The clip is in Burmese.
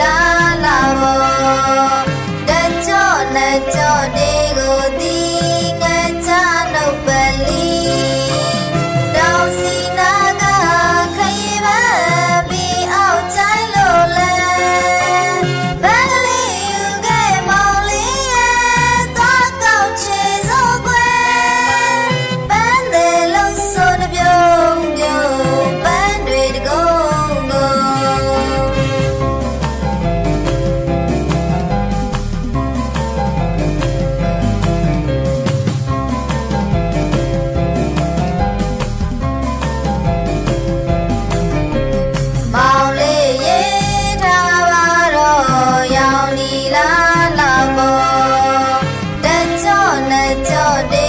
ရာလာဘောတကြောနဲ့ကြောတဲ့ cho đi